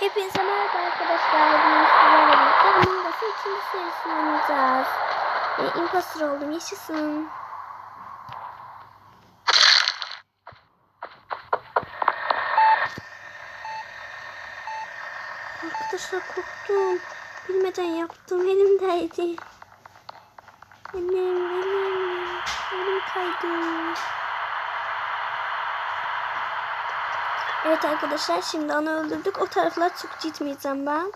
Hepinize merhaba arkadaşlar. Bugün sizlerle birlikte Among Us'ın ikinci serisini oynayacağız. E, imposter oldum. Yaşasın. Arkadaşlar korktum. Bilmeden yaptım. Elimdeydi. Elim, elim. Elim kaydı. Evet arkadaşlar şimdi onu öldürdük. O taraflar çok gitmeyeceğim ben.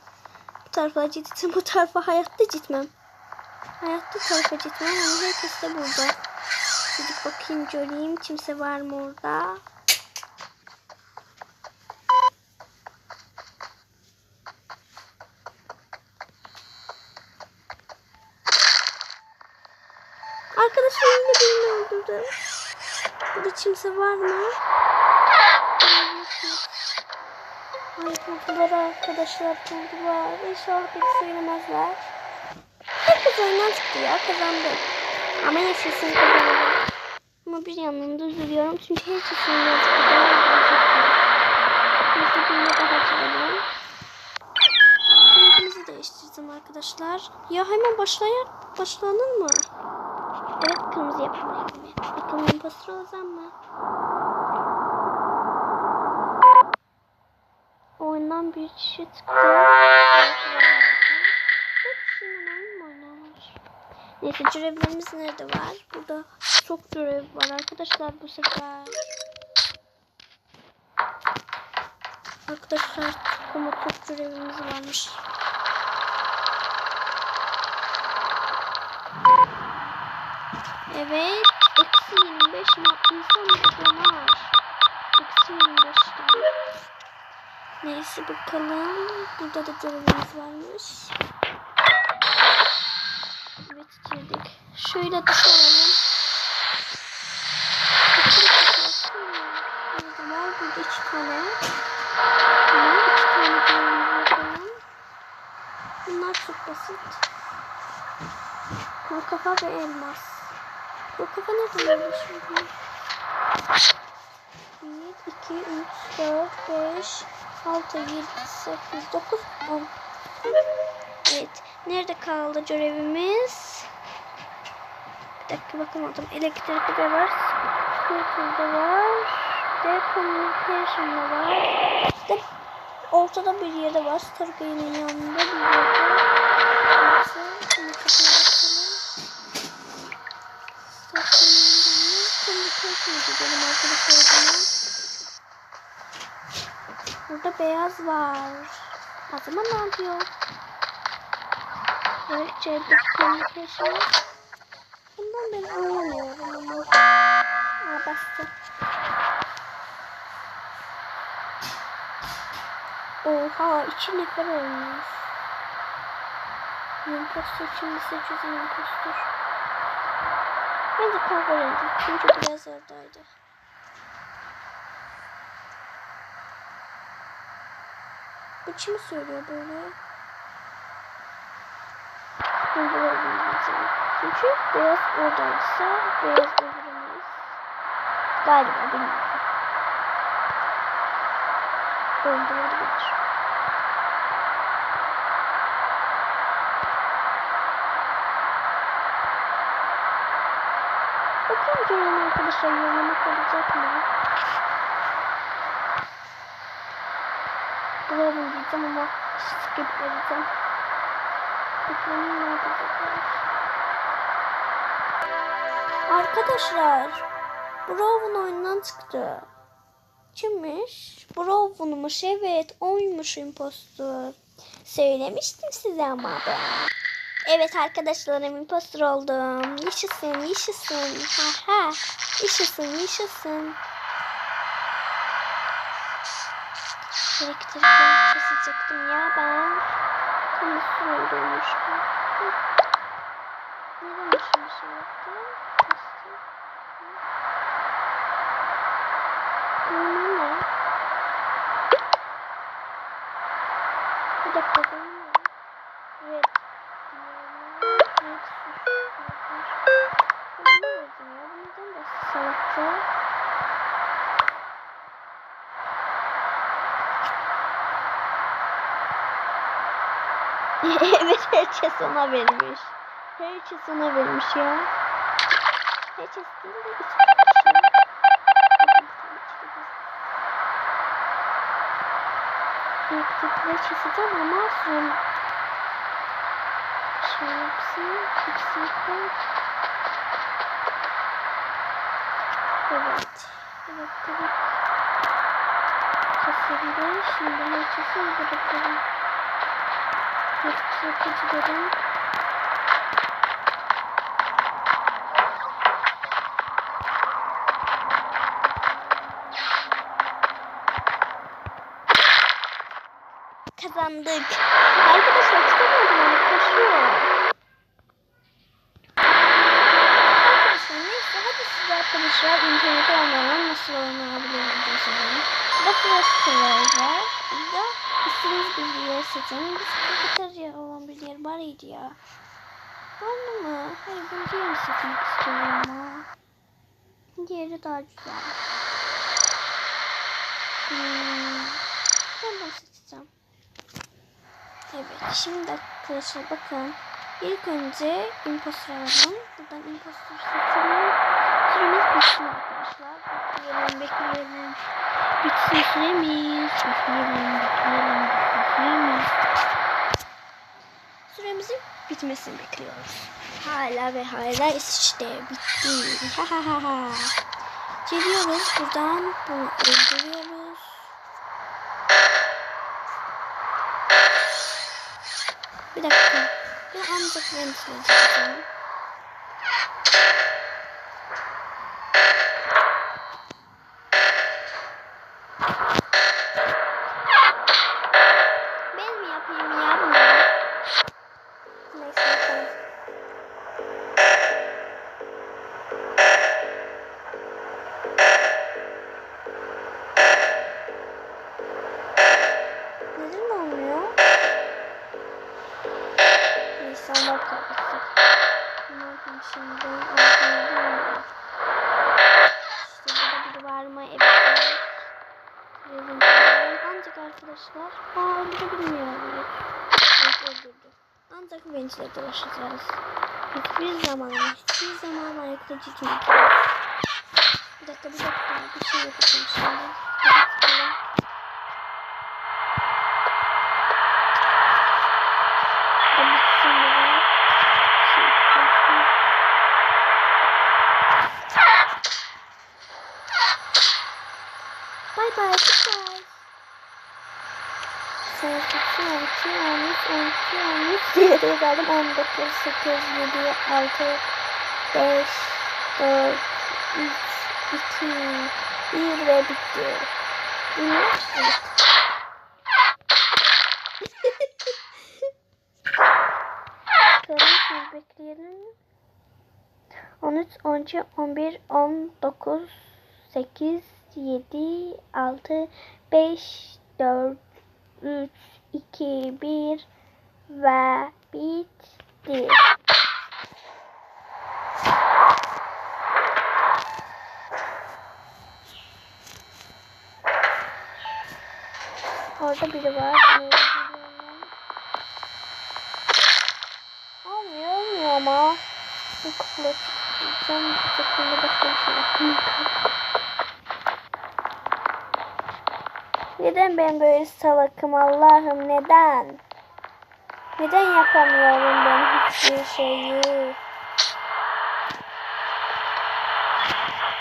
Bu tarafa gideceğim. Bu tarafa hayatta gitmem. Hayatta tarafa gitmem ama herkes de burada. Gidip bakayım göreyim. Kimse var mı orada? Arkadaşlar yine birini öldürdü. Burada kimse var mı? Ay buldular arkadaşlar buldular. İnşallah pek söylemezler. Herkes oyundan çıktı ya kazandık. Ama yaşasın kazanalım. Ama bir yandan da üzülüyorum çünkü herkes oyundan çıktı. Neyse bir daha açalım. Rengimizi değiştirdim arkadaşlar. Ya hemen başlayar, başlanır mı? Evet kırmızı yapalım. Bakalım imposter olacağım mı? Kişi çıktı. Neyse görevlerimiz nerede var? Burada çok görev var arkadaşlar bu sefer. Arkadaşlar ama çok görevimiz varmış. Evet. Eksi 25 mi? İnsan var? Eksi 25 tane. Neyse bakalım. Burada da görevimiz varmış. Evet girdik. Şöyle dışarı Burada var. Burada iki tane. Bunlar iki tane görevimiz bakalım. Bunlar çok basit. Kuru kafa ve elmas. Kuru kafa nereden oldu şimdi? 1, 2, 3, 4, 5, 6, 7, 8, 9, 10. Evet. Nerede kaldı görevimiz? Bir dakika bakamadım. Elektrikte var. Scooter'da var. Decommunication'da var. İşte ortada bir yerde var. Stargate'in yanında bir yerde. Stargate'in yanında. Communication'a gidelim arkadaşlar. Burada beyaz var. O zaman ne yapıyor? Evet, cebir communication. Bundan ben anlamıyorum ama. Aa bastı. Oha iki nefer olmuş. Impostor şimdi seçiyoruz impostor. Bence kavga rengi çünkü biraz oradaydı. Bu kim söylüyor böyle? Çünkü beyaz oradaysa beyaz öldüremeyiz. Galiba bilmiyorum. Öldürebilir. Bakın gelen arkadaşlar yorulma kalacak mı? Bulalım diyeceğim ama skip edeceğim. Bakalım ne yapacaklar. Arkadaşlar, Brown oyundan çıktı. Kimmiş? Brown'muş evet oymuş impostor. Söylemiştim size ama ben. Evet arkadaşlarım impostor oldum. Yaşasın yaşasın. Ha ha. Yaşasın yaşasın. Elektrikleri kesecektim ya ben. Tam üstü öldürmüştüm. Neden evet herkes ona vermiş. Herkes ona vermiş ya. Herkes değil de kişi. Elektrikleri keseceğim ama sonra şey yapsın. İkisini koy. Evet. Evet tabii. Kesildi. Şimdi herkesi bırakalım. Elektrikçilerin kazandık. Arkadaşlar tutamadım onu koşuyor. Arkadaşlar neyse hadi size arkadaşlar internet olmayan nasıl oynayabilirim göstereyim. Burada flash player var. Burada istediğiniz bir yer seçin. Biz kafeterya olan bir yer var iyiydi ya. Var mı? Hayır ben diğerini seçmek istiyorum ama. Diğeri daha güzel. Hmm. Ben bunu seçeceğim. Evet şimdi arkadaşlar bakın. İlk önce imposter alalım. Buradan imposter seçelim. Süremiz bitsin arkadaşlar. Bekleyelim bekleyelim. Bitsin süremiz. Bekleyelim bekleyelim. Bitsin süremiz. Süremizin bitmesini bekliyoruz. Hala ve hala işte bitti. Ha ha ha ha. Geliyoruz buradan bunu öldürüyoruz. Bir dakika. Bir ancak ben söyleyeceğim. Şimdi? Arkaya dönüyorum. İşte burada biri var mı? Evet. Ancak arkadaşlar. Aa öldürebilmiyor. Evet öldürdü. Ancak vençle dolaşacağız. Hiçbir zaman, hiçbir zaman ayakta gitmeyeceğiz. Bir dakika bir dakika. Bir şey yapacağım şimdi. Hadi çıkalım. Da bitsin böyle. Şey yapacağım. Bye. Goodbye. Sevgisi 12, 13, 12, 13. Geriye geldim. 19, 8, 7, 6, 5, 4, 3, 2, 1 ve bitti. Bakalım şimdi bekleyelim. 13, 12, 11, 19, 8, 7, 6, 5, 4, 3, 2, 1 ve bitti. Orada biri var. Olmuyor, olmuyor ama. Bu kapıları tutacağım. Sıkıntı başka bir şey yapmayayım. Neden ben böyle salakım Allah'ım neden? Neden yapamıyorum ben hiçbir şeyi?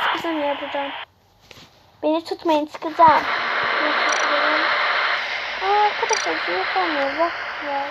Çıkacağım ya buradan. Beni tutmayın tutmayın. Aa, arkadaşlar şey yapamıyor bak ya.